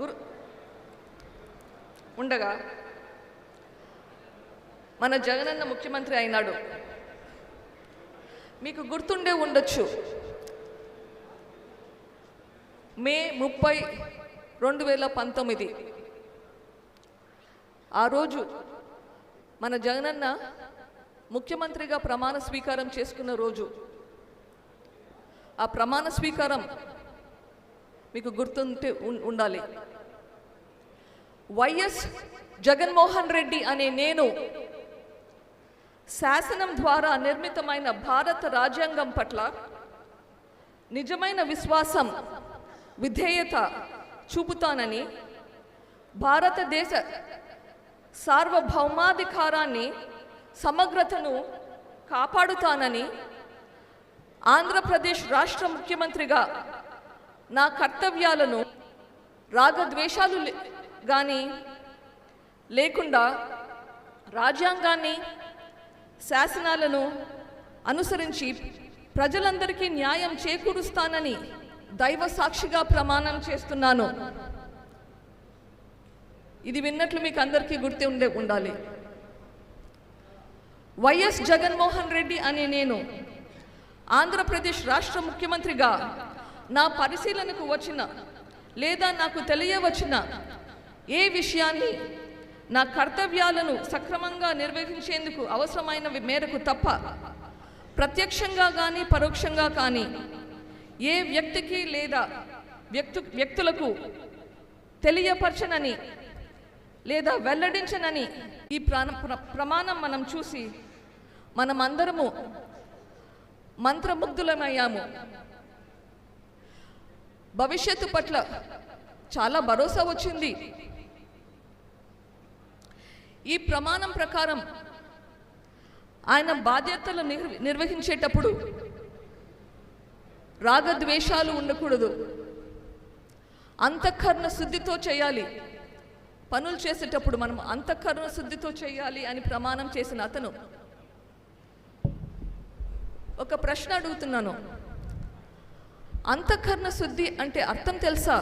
గురు ఉండగా మన జగనన్న ముఖ్యమంత్రి అయినాడు. మీకు గుర్తుండే ఉండొచ్చు. మే ముప్పై రెండు వేల పంతొమ్మిది. ఆ రోజు మన జగనన్న ముఖ్యమంత్రిగా ప్రమాణ స్వీకారం చేసుకున్న రోజు. ఆ ప్రమాణ స్వీకారం మీకు గుర్తుంటే ఉండాలి. వైఎస్ జగన్మోహన్ రెడ్డి అనే నేను శాసనం ద్వారా నిర్మితమైన భారత రాజ్యాంగం పట్ల నిజమైన విశ్వాసం విధేయత చూపుతానని భారతదేశ సార్వభౌమాధికారాన్ని సమగ్రతను కాపాడుతానని ఆంధ్రప్రదేశ్ రాష్ట్ర ముఖ్యమంత్రిగా నా కర్తవ్యాలను రాగద్వేషాలు కానీ లేకుండా రాజ్యాంగాన్ని శాసనాలను అనుసరించి ప్రజలందరికీ న్యాయం చేకూరుస్తానని దైవ సాక్షిగా ప్రమాణం చేస్తున్నాను. ఇది విన్నట్లు మీకు అందరికీ గుర్తు ఉండే ఉండాలి. వైఎస్ జగన్మోహన్ రెడ్డి అనే నేను ఆంధ్రప్రదేశ్ రాష్ట్ర ముఖ్యమంత్రిగా నా పరిశీలనకు వచ్చిన లేదా నాకు తెలియవచ్చిన ఏ విషయాన్ని నా కర్తవ్యాలను సక్రమంగా నిర్వహించేందుకు అవసరమైన మేరకు తప్ప ప్రత్యక్షంగా కానీ పరోక్షంగా కానీ ఏ వ్యక్తికి లేదా వ్యక్తు వ్యక్తులకు తెలియపరచనని లేదా వెల్లడించనని ఈ ప్రాణ ప్ర- ప్రమాణం మనం చూసి మనమందరము మంత్రముగ్ధులమయ్యాము. భవిష్యత్తు పట్ల చాలా భరోసా వచ్చింది. ఈ ప్రమాణం ప్రకారం ఆయన బాధ్యతలు నిర్వహించేటప్పుడు రాగద్వేషాలు ఉండకూడదు. అంతఃకరణ శుద్ధితో చేయాలి. పనులు చేసేటప్పుడు మనం అంతఃకరణ శుద్ధితో చేయాలి అని ప్రమాణం చేసిన అతను ఒక ప్రశ్న అడుగుతున్నాను. అంతఃకరణ శుద్ధి అంటే అర్థం తెలుసా?